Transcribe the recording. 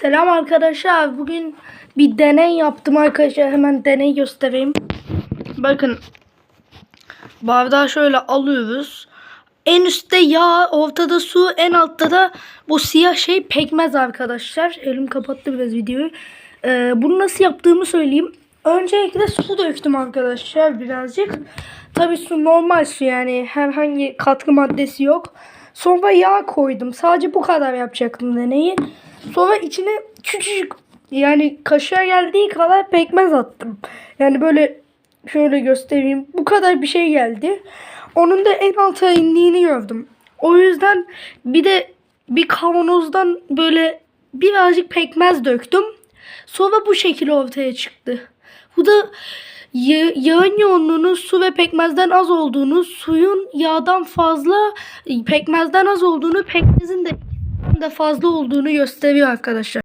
Selam arkadaşlar. Bugün bir deney yaptım arkadaşlar. Hemen deney göstereyim. Bakın. Bardağı şöyle alıyoruz. En üstte yağ, ortada su, en altta da bu siyah şey pekmez arkadaşlar. Elim kapattı biraz videoyu. Ee, bunu nasıl yaptığımı söyleyeyim. Öncelikle su döktüm arkadaşlar birazcık. Tabii su normal su yani herhangi katkı maddesi yok. Sonra yağ koydum. Sadece bu kadar yapacaktım deneyi. Sonra içine küçücük yani kaşığa geldiği kadar pekmez attım. Yani böyle şöyle göstereyim. Bu kadar bir şey geldi. Onun da en alta indiğini gördüm. O yüzden bir de bir kavanozdan böyle birazcık pekmez döktüm. Sonra bu şekil ortaya çıktı. Bu da yağın yoğunluğunun su ve pekmezden az olduğunu, suyun yağdan fazla, pekmezden az olduğunu, pekmezin de de fazla olduğunu gösteriyor arkadaşlar.